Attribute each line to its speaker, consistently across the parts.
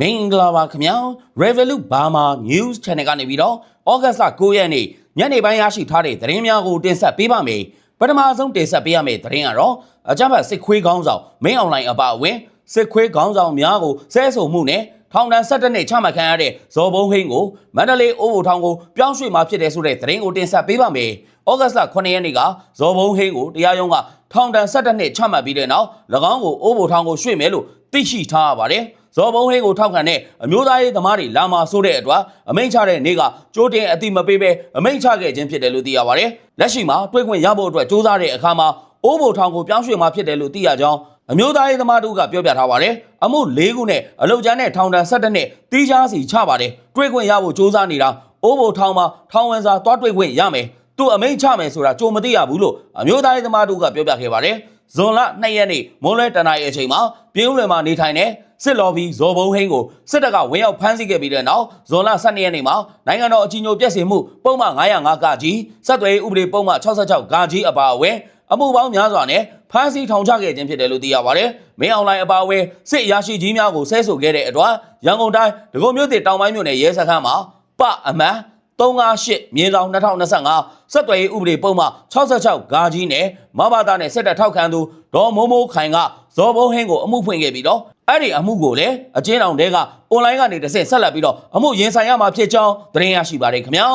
Speaker 1: မင်္ဂလာပါခင်ဗျာ Revolut Burma News Channel ကနေပြီးတော့ဩဂတ်စ်လ9ရက်နေ့ညနေပိုင်းရရှိထားတဲ့သတင်းများကိုတင်ဆက်ပေးပါမယ်ပထမဆုံးတင်ဆက်ပေးရမယ့်သတင်းကတော့အကြမ်းဖက်စစ်ခွေးကောင်းဆောင်မင်းအွန်လိုင်းအပါအဝင်စစ်ခွေးကောင်းဆောင်များကိုဆဲဆိုမှုနဲ့ထောင်ဒဏ်17နှစ်ချမှတ်ခံရတဲ့ဇော်ဘုံဟင်းကိုမန္တလေးအိုးဘိုထောင်ကိုပြောင်းရွှေ့มาဖြစ်တဲ့ဆိုတဲ့သတင်းကိုတင်ဆက်ပေးပါမယ်ဩဂတ်စ်လ9ရက်နေ့ကဇော်ဘုံဟင်းကိုတရားရုံးကထောင်ဒဏ်17နှစ်ချမှတ်ပြီးတဲ့နောက်၎င်းကိုအိုးဘိုထောင်ကိုရွှေ့မယ်လို့သိရှိထားရပါတယ် ဇော်ဘုံဟင်းကိုထောက်ခံတဲ့အမျိုးသားရေးသမားတွေလာမှာဆိုတဲ့အတွက်အမိန့်ချတဲ့နေ့ကကြိုးတင်အတိမပေးဘဲအမိန့်ချခဲ့ခြင်းဖြစ်တယ်လို့သိရပါတယ်။လက်ရှိမှာတွေ့ခွင့်ရဖို့အတွက်စ조사တဲ့အခါမှာအိုးဘိုထောင်ကိုပြောင်းရွှေ့မှာဖြစ်တယ်လို့သိရကြောင်းအမျိုးသားရေးသမားတို့ကပြောပြထားပါတယ်။အမှု၄ခုနဲ့အလုတ်ကျန်းနဲ့ထောင်ဒဏ်၁၇နှစ်တီးခြားစီချပါတယ်။တွေ့ခွင့်ရဖို့စ조사နေတာအိုးဘိုထောင်မှာထောင်ဝင်စာသွားတွေ့ခွင့်ရမယ်။သူ့အမိန့်ချမယ်ဆိုတာကြိုမသိရဘူးလို့အမျိုးသားရေးသမားတို့ကပြောပြခဲ့ပါတယ်။ဇွန်လ2ရက်နေ့မွန်းလွဲတနာရီအချိန်မှာပြင်းဦးလွယ်မှာနေထိုင်တဲ့ စစ်လော်ဘီဇော်ဘုံဟင်းကိုစစ်တပ်ကဝင်ရောက်ဖမ်းဆီးခဲ့ပြီးတဲ့နောက်ဇွန်လ12ရက်နေ့မှာနိုင်ငံတော်အကြီးအကျယ်ပြည့်စင်မှုပုံမှန်905ကကြီးဆက်သွယ်ရေးဥပဒေပုံမှန်66ကကြီးအပါအဝင်အမှုပေါင်းများစွာနဲ့ဖမ်းဆီးထောင်ချခဲ့ခြင်းဖြစ်တယ်လို့သိရပါတယ်။မင်းအွန်လိုင်းအပါအဝင်စစ်အရာရှိကြီးများကိုဆဲဆိုခဲ့တဲ့အတွက်ရန်ကုန်တိုင်းဒဂုံမြို့တည်တောင်ပိုင်းမြို့နယ်ရဲစခန်းမှာပအမန်358မြေဆောင်2025ဆက်သွယ်ရေးဥပဒေပုံမှ66ဂါကြီးနဲ့မဘာသာနဲ့စစ်တပ်ထောက်ခံသူဒေါ်မိုးမိုးခိုင်ကဇော်ဘုံဟင်းကိုအမှုဖွင့်ခဲ့ပြီးတော့ အဲ့ဒီအမှုကိုလည်းအချင်းအောင်တဲကအွန်လိုင်းကနေတစ်ဆင့်ဆက်လက်ပြီးတော့အမှုရင်ဆိုင်ရမှာဖြစ်ကြောင်းသတင်းရရှိပါတယ်ခင်ဗျာ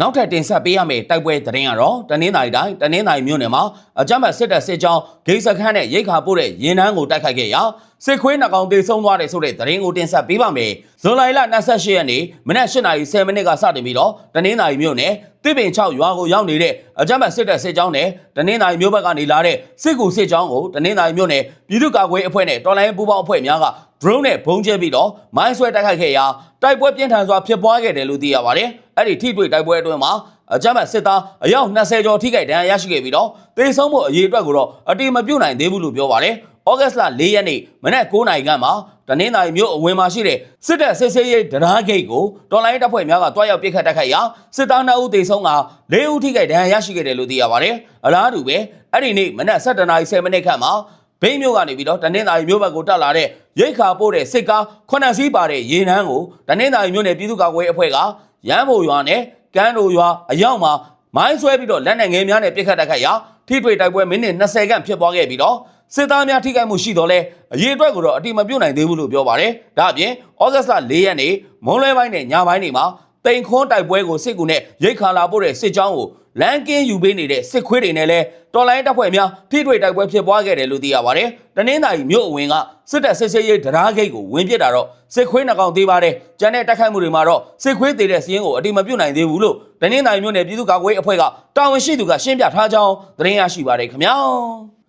Speaker 1: နောက်ထပ်တင်ဆက်ပေးရမယ့်တိုက်ပွဲသတင်းကတော့တနင်္သာရီတိုင်းတနင်္သာရီမြို့နယ်မှာအကြမ်းဖက်စစ်တပ်စစ်ကြောင်းဂိတ်စခန်းနဲ့ရိတ်ခါပို့တဲ့ရင်နှန်းကိုတိုက်ခိုက်ခဲ့ရာစစ်ခွေးနှကောင်တေဆုံးသွားတယ်ဆိုတဲ့သတင်းကိုတင်ဆက်ပေးပါမယ်။ဇွန်လ28ရက်နေ့မနက်8:30မိနစ်ကစတင်ပြီးတော့တနင်္သာရီမြို့နယ်တစ်ပင်6ရွာကိုရောက်နေတဲ့အကြမ်းဖက်စစ်တပ်စစ်ကြောင်းနဲ့တနင်္သာရီမြို့ဘက်ကနေလာတဲ့စစ်ကူစစ်ကြောင်းကိုတနင်္သာရီမြို့နယ်ပြည်သူ့ကာကွယ်အဖွဲ့နဲ့တော်လိုင်းပူးပေါင်းအဖွဲ့များက drone နဲ့ဘုံကျဲပြီးတော့မိုင်းဆွဲတိုက်ခိုက်ခဲ့ရာတိုက်ပွဲပြင်းထန်စွာဖြစ်ပွားခဲ့တယ်လို့သိရပါတယ်။ အဲ့ဒီထိတွေ့တိုက်ပွဲအတွင်းမှာအကြမ်းဖက်စစ်သားအယောက်20ကျော်ထိခိုက်ဒဏ်ရာရရှိခဲ့ပြီးတော့သေဆုံးမှုအရေးအတွက်ကိုတော့အတိမပြုတ်နိုင်သေးဘူးလို့ပြောပါတယ်။ဩဂတ်လ၄ရက်နေ့မနက်9:00နာရီခန့်မှာတနင်္သာရီမြို့အဝင်မှာရှိတဲ့စစ်တပ်စစ်ဆေးရေးဒရာဂိတ်ကိုတော်လိုင်းတပ်ဖွဲ့များကတွားရောက်ပစ်ခတ်တိုက်ခိုက်ရာစစ်သား2ဦးသေဆုံးက4ဦးထိခိုက်ဒဏ်ရာရရှိခဲ့တယ်လို့သိရပါတယ်။အလားတူပဲအဲ့ဒီနေ့မနက်7:10မိနစ်ခန့်မှာ ဘိန်းမြို့ကနေပြီးတော့တနင်္သာရီမြို့ဘက်ကိုတက်လာတဲ့ရိတ်ခါပို့တဲ့စစ်ကားခုနှစ်စီးပါတဲ့ရေနန်းကိုတနင်္သာရီမြို့နယ်ပြည်သူ့ကာကွယ်အဖွဲ့ကရမ်းဘိုရွာနဲ့ကန်းတို့ရွာအရောက်မှာမိုင်းဆွဲပြီးတော့လက်နက်ငယ်များနဲ့ပစ်ခတ်တိုက်ခိုက်ရာထိတွေ့တိုက်ပွဲမိနစ်20ခန့်ဖြစ်ပွားခဲ့ပြီးတော့စစ်သားများထိခိုက်မှုရှိတော့လဲအရေးအတွက်ကိုတော့အတိမပြုတ်နိုင်သေးဘူးလို့ပြောပါတယ်။ဒါအပြင်ဩဂတ်လ၄ရက်နေ့မွန်းလွဲပိုင်းနဲ့ညပိုင်းတွေမှာ တိန်ခွန်းတိုက်ပွဲကိုစစ်ကူနဲ့ရိတ်ခါလာပို့တဲ့စစ်ကြောင်းကိုလန်ကင်းယူပေးနေတဲ့စစ်ခွေးတွေနဲ့လည်းတော်လိုင်းတပ်ဖွဲ့များထိတွေ့တိုက်ပွဲဖြစ်ပွားခဲ့တယ်လို့သိရပါတယ်။တနင်္သာရီမြို့အဝင်ကစစ်တပ်စစ်ဆေးရေးဒရာဂိတ်ကိုဝင်ပစ်တာတော့စစ်ခွေးနှကောင်သေးပါတယ်။ကျန်တဲ့တိုက်ခိုက်မှုတွေမှာတော့စစ်ခွေးသေးတဲ့စီးရင်ကိုအတိမပြုတ်နိုင်သေးဘူးလို့တနင်္သာရီမြို့နယ်ပြည်သူ့ကာကွယ်ရေးအဖွဲ့ကတာဝန်ရှိသူကရှင်းပြထားကြောင်းသတင်းရရှိပါတယ်ခင်ဗျာ။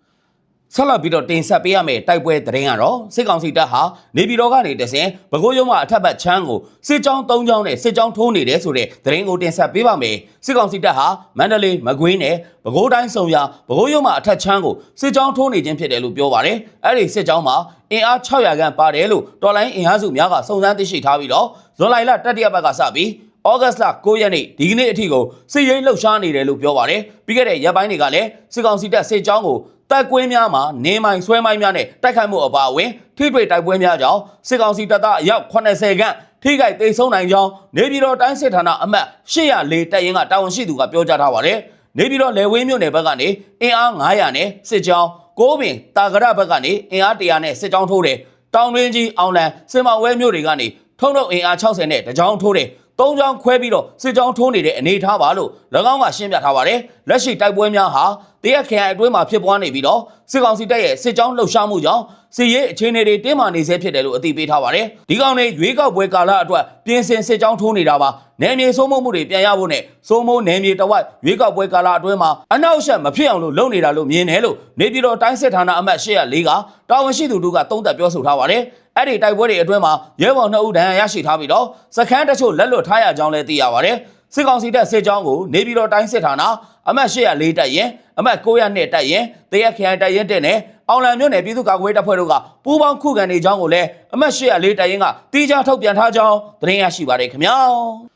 Speaker 1: ဆက်လက်ပြီးတော့တင်ဆက်ပေးရမယ့်တိုက်ပွဲသတင်းကတော့စစ်ကောင်စီတပ်ဟာနေပြည်တော်ကနေတဆင်ပဲခူးရုံးမှအထက်ဘက်ချမ်းကိုစစ်ကြောင်း၃ကြောင်းနဲ့စစ်ကြောင်းထိုးနေတယ်ဆိုတဲ့သတင်းကိုတင်ဆက်ပေးပါမယ်စစ်ကောင်စီတပ်ဟာမန္တလေးမကွေးနဲ့ပဲခူးတိုင်းစုံရပဲခူးရုံးမှအထက်ချမ်းကိုစစ်ကြောင်းထိုးနေခြင်းဖြစ်တယ်လို့ပြောပါတယ်အဲ့ဒီစစ်ကြောင်းမှာအင်အား600ခန့်ပါတယ်လို့တော်လိုင်းအင်အားစုများကစုံစမ်းသိရှိထားပြီးတော့ဇွန်လလတတိယပတ်ကစပြီးဩဂတ်လ9ရက်နေ့ဒီကနေ့အထိကိုစစ်ရေးလှုပ်ရှားနေတယ်လို့ပြောပါတယ်ပြီးခဲ့တဲ့ရက်ပိုင်းတွေကလည်းစစ်ကောင်စီတပ်စစ်ကြောင်းကို တပ်ကွင်းများမှာနေမိုင်ဆွဲမိုင်းများနဲ့တိုက်ခိုက်မှုအပါအဝင်ထိတွေ့တိုက်ပွဲများကြောင့်စစ်ကောင်စီတပ်သားအယောက်80ခန့်ထိခိုက်ဒေဆုံးနိုင်ကြောင်းနေပြည်တော်တိုင်းစစ်ဌာနအမှတ်804တပ်ရင်းကတာဝန်ရှိသူကပြောကြားထားပါတယ်။နေပြည်တော်လေဝင်းမြို့နယ်ဘက်ကနေအင်အား900နဲ့စစ်ကြောင်းကိုးပင်တာဂရဘက်ကနေအင်အား100နဲ့စစ်ကြောင်းထိုးတယ်။တောင်တွင်းကြီးအောင်လန်စင်မောင်ဝဲမြို့တွေကနေထုံထုံအင်အား60နဲ့တကြောင်ထိုးတယ်။ သုံးချောင်းခွဲပြီးတော့စစ်ကြောင်းထိုးနေတဲ့အနေအထားပါလို့၎င်းကရှင်းပြထားပါတယ်လက်ရှိတိုက်ပွဲများဟာတရက်ခရိုင်အတွင်းမှာဖြစ်ပွားနေပြီးတော့စစ်ကောင်စီတပ်ရဲ့စစ်ကြောင်းလှုပ်ရှားမှုကြောင့်စစ်ရေးအခြေအနေတွေတင်းမာနေဆဲဖြစ်တယ်လို့အသိပေးထားပါတယ်ဒီကောင်တွေရွေးကောက်ပွဲကာလအတွက်ပြင်ဆင်စစ်ကြောင်းထိုးနေတာပါနယ်မြေစိုးမိုးမှုတွေပြန်ရဖို့နဲ့စိုးမိုးနယ်မြေတဝက်ရွေးကောက်ပွဲကာလအတွင်းမှာအနောက်ရှက်မဖြစ်အောင်လို့လုပ်နေတာလို့မြင်တယ်လို့နေပြည်တော်တိုင်းစစ်ဌာနအမှတ်804ကတာဝန်ရှိသူတို့ကသုံးသပ်ပြောဆိုထားပါတယ် အဲ့ဒီတိုက်ပွဲတွေအတွင်းမှာရဲဘော်2ဦးဒဏ်ရာရရှိထားပြီးတော့စခန်းတချို့လက်လွတ်ထားရကြောင်းလည်းသိရပါတယ်စစ်ကောင်စီတပ်စစ်ကြောင်းကိုနေပြည်တော်တိုင်းစစ်ဌာနအမှတ်804တပ်ရင်အမှတ်902တပ်ရင်တရက်ခရိုင်တပ်ရင်တက်နဲ့အောင်လံမြို့နယ်ပြည်သူ့ကာကွယ်တပ်ဖွဲ့တို့ကပူးပေါင်းခုခံနေကြောင်းကိုလည်းအမှတ်804တပ်ရင်ကတီးခြားထုတ်ပြန်ထားကြောင်းသတင်းရရှိပါတယ်ခင်ဗျာ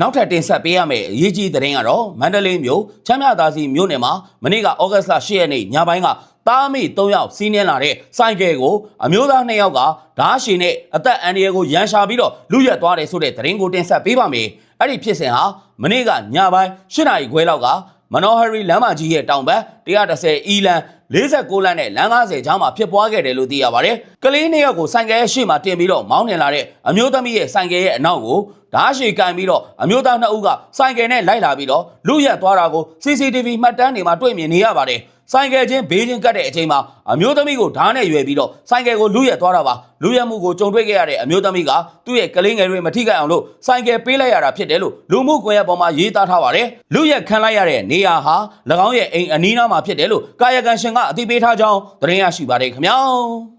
Speaker 1: နောက်ထပ်တင်ဆက်ပေးရမယ့်အရေးကြီးသတင်းကတော့မန္တလေးမြို့ချမ်းမြသာစီမြို့နယ်မှာမနေ့ကဩဂတ်စ်လ10ရက်နေ့ညပိုင်းကတားမိ3ယောက်စီးနင်းလာတဲ့စိုက်ကဲကိုအမျိုးသား2ယောက်ကဓာတ်ရှည်နဲ့အသက်အန္တရာယ်ကိုရန်ရှာပြီးတော့လူရက်သွားတယ်ဆိုတဲ့သတင်းကိုတင်ဆက်ပေးပါမယ်။အဲ့ဒီဖြစ်စဉ်ဟာမနေ့ကညပိုင်း8နာရီခွဲလောက်ကမနောဟရီလမ်းမကြီးရဲ့တောင်ဘက်130အီလန် 49လမ်းနဲ့လမ်း90ကြားမှာဖြစ်ပွားခဲ့တယ်လို့သိရပါတယ်။ကလေးနှစ်ယောက်ကိုဆိုင်ကယ်ရဲ့ရှေ့မှာတင်ပြီးတော့မောင်းနှင်လာတဲ့အမျိုးသမီးရဲ့ဆိုင်ကယ်ရဲ့အနောက်ကိုဓာတ်ရှည်ကန်ပြီးတော့အမျိုးသားနှစ်ဦးကဆိုင်ကယ်နဲ့လိုက်လာပြီးတော့လူရက်သွားတာကို CCTV မှတ်တမ်းတွေမှာတွေ့မြင်နေရပါတယ်။ ဆိုင်ကယ်ချင်းဘေးချင်းကတ်တဲ့အချိန်မှာအမျိုးသမီးကိုဓာတ်နဲ့ရွယ်ပြီးတော့ဆိုင်ကယ်ကိုလူရက်သွားတာပါလူရက်မှုကိုကြုံတွေ့ခဲ့ရတဲ့အမျိုးသမီးကသူ့ရဲ့ကလေးငယ်တွေမထိခိုက်အောင်လို့ဆိုင်ကယ်ပေးလိုက်ရတာဖြစ်တယ်လို့လူမှုကွန်ရက်ပေါ်မှာရေးသားထားပါတယ်လူရက်ခံလိုက်ရတဲ့နေရာဟာ၎င်းရဲ့အိမ်အနီးနားမှာဖြစ်တယ်လို့ကာယကံရှင်ကအသိပေးထားကြောင်းသတင်းရရှိပါတယ်ခင်ဗျာ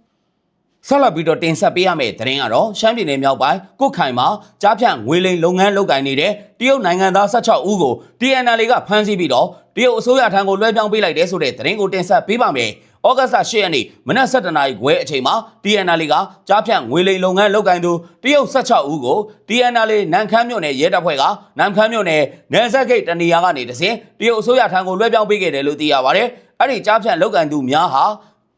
Speaker 1: ဆက်လက်ပြီးတော့တင်ဆက်ပေးရမယ့်သတင်းကတော့ရှမ်းပြည်နယ်မြောက်ပိုင်းကုတ်ခိုင်မှာကြားဖြန့်ငွေလိမ်လုပ်ငန်းလုပ်ကိုင်နေတဲ့တရုတ်နိုင်ငံသား16ဦးကို TNL ကဖမ်းဆီးပြီးတော့တရုတ်အစိုးရထံကိုလွှဲပြောင်းပေးလိုက်တဲ့ဆိုတဲ့သတင်းကိုတင်ဆက်ပေးပါမယ်။ဩဂတ်စ်လ10ရက်နေ့မနက်7:00နာရီခွဲအချိန်မှာ TNL ကကြားဖြန့်ငွေလိမ်လုပ်ငန်းလုပ်ကိုင်သူတရုတ်16ဦးကို TNL နန်ခမ်းမြို့နယ်ရဲတပ်ဖွဲ့ကနန်ခမ်းမြို့နယ်နယ်စပ်ဂိတ်တနေရာကနေတစဉ်တရုတ်အစိုးရထံကိုလွှဲပြောင်းပေးခဲ့တယ်လို့သိရပါတယ်။အဲ့ဒီကြားဖြန့်လုပ်ကိုင်သူများဟာ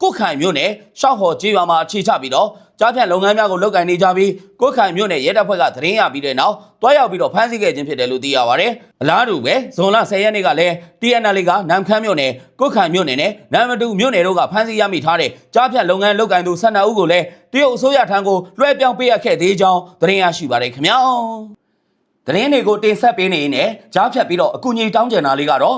Speaker 1: ကုတ်ခိုင်မြို့နယ်ရှောက်ဟော်ကျေးရွာမှာအခြေချပြီးတော့ကြားဖြန့်လုပ်ငန်းများကိုလုပ်ကိုင်နေကြပြီးကုတ်ခိုင်မြို့နယ်ရဲတပ်ဖွဲ့ကသတင်းရပြီးတဲ့နောက်တွားရောက်ပြီးတော့ဖမ်းဆီးခဲ့ခြင်းဖြစ်တယ်လို့သိရပါတယ်။အလားတူပဲဇွန်လ10ရက်နေ့ကလည်း TNL ကနမ်ခမ်းမြို့နယ်ကုတ်ခိုင်မြို့နယ်နဲ့နမ်မတူမြို့နယ်တို့ကဖမ်းဆီးရမိထားတဲ့ကြားဖြန့်လုပ်ငန်းလုပ်ကိုင်သူ12ဦးကိုလည်းတရုတ်အစိုးရထံကိုလွှဲပြောင်းပေးရခဲ့သေးကြောင်းသတင်းရရှိပါတယ်ခင်ဗျာ။သတင်းတွေကိုတင်ဆက်ပေးနေရင်လည်းကြားဖြတ်ပြီးတော့အကူအညီတောင်းကြတာလေးကတော့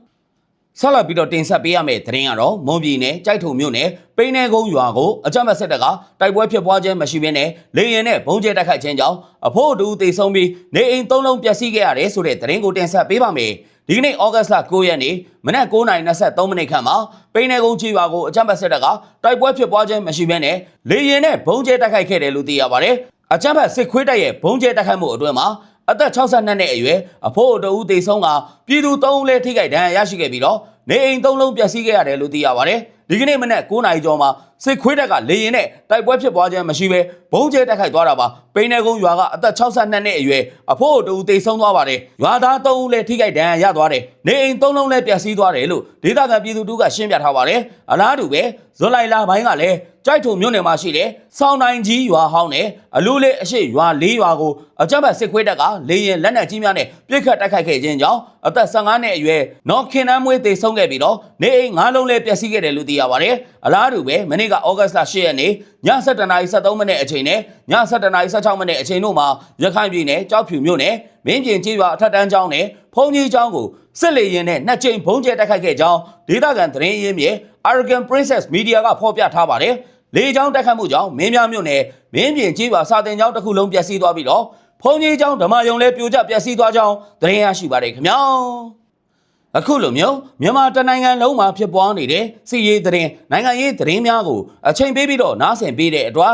Speaker 1: ဆက်လက်ပြီးတော့တင်ဆက်ပေးရမယ့်သတင်းကတော့မွန်ပြည်နယ်ကြိုက်ထုံမြို့နယ်ပိန်းနေကုန်းရွာကိုအကြမ်းဖက်စစ်တပ်ကတိုက်ပွဲဖြစ်ပွားခြင်းမရှိဘဲနဲ့လေရင်နဲ့ဘုံကျဲတိုက်ခိုက်ခြင်းကြောင့်အဖို့အတူတေဆုံးပြီးနေအိမ်သုံးလုံးပျက်စီးခဲ့ရတယ်ဆိုတဲ့သတင်းကိုတင်ဆက်ပေးပါမယ်ဒီကနေ့ဩဂတ်စ်လ9ရက်နေ့မနက်9:23မိနစ်ခန့်မှာပိန်းနေကုန်းချီရွာကိုအကြမ်းဖက်စစ်တပ်ကတိုက်ပွဲဖြစ်ပွားခြင်းမရှိဘဲနဲ့လေရင်နဲ့ဘုံကျဲတိုက်ခိုက်ခဲ့တယ်လို့သိရပါတယ်အကြမ်းဖက်စစ်ခွေးတပ်ရဲ့ဘုံကျဲတိုက်ခိုက်မှုအတွင်းမှာ အသက်62နှစ်အရွယ်အဖိုးအတူတေဆုံးကပြည်သူ3ဦးလည်းထိခိုက်ဒဏ်ရာရရှိခဲ့ပြီးတော့နေအိမ်3လုံးပျက်စီးခဲ့ရတယ်လို့သိရပါတယ်။ဒီကနေ့မနက်9နာရီကျော်မှာစစ်ခွေးတပ်ကလေရင်နဲ့တိုက်ပွဲဖြစ်ပွားခြင်းမရှိဘဲဘုံကျဲတိုက်ခိုက်သွားတာပါ။ပိန်းနယ်ကုန်းရွာကအသက်62နှစ်အရွယ်အဖိုးအတူတေဆုံးသွားပါတယ်။ရွာသား3ဦးလည်းထိခိုက်ဒဏ်ရာရသွားတယ်။နေအိမ်3လုံးလည်းပျက်စီးသွားတယ်လို့ဒေသခံပြည်သူတို့ကရှင်းပြထားပါတယ်။အလားတူပဲဇွန်လလာပိုင်းကလည်းကြိုက်ထုံမြို့နယ်မှာရှိတဲ့စောင်းနိုင်ကြီးရွာဟောင်းနဲ့အလူလေးအရှိရွာ၄ရွာကိုအကြမ်းဖက်စစ်ခွေးတပ်ကလေရင်လက်နက်ကြီးများနဲ့ပြစ်ခတ်တိုက်ခိုက်ခဲ့ခြင်းကြောင့်အသက်15နှစ်အရွယ်နော်ခင်နှမ်းမွေးသေဆုံးခဲ့ပြီးတော့နေအိမ်၅လုံးလည်းပျက်စီးခဲ့တယ်လို့သိရပါတယ်။အလားတူပဲမနေ့ကဩဂတ်စ်လ10ရက်နေ့ည7:73မိနစ်အချိန်နဲ့ည7:16မိနစ်အချိန်တို့မှာရခိုင်ပြည်နယ်ကြောက်ဖြူမြို့နယ်မင်းပြင်ကြီးရွာအထက်တန်းကျောင်းနဲ့ဖုန်ကြီးကျောင်းကိုစစ်လေရင်နဲ့နှစ်ကြိမ်ဘုံကျဲတိုက်ခိုက်ခဲ့ကြောင်းဒေသခံသတင်းရင်းမြစ် Aragon Princess Media ကဖော်ပြထားပါတယ်။လေကြောင်းတိုက်ခတ်မှုကြောင့်မင်းများမြို့နယ်မင်းပြင်ကြီးရွာစာတင်ကျောင်းတစ်ခုလုံးပျက်စီးသွားပြီးတော့ဖုန်ကြီးကျောင်းဓမ္မယုံလည်းပြိုကျပျက်စီးသွားကြောင်းသတင်းရရှိပါတယ်ခင်ဗျာ။အခုလိုမျိုးမြန်မာတနိုင်ငံလုံးမှာဖြစ်ပွားနေတဲ့စီရေးသတင်းနိုင်ငံရေးသတင်းများကိုအချိန်ပေးပြီးတော့နားဆင်ပေးတဲ့အတွက်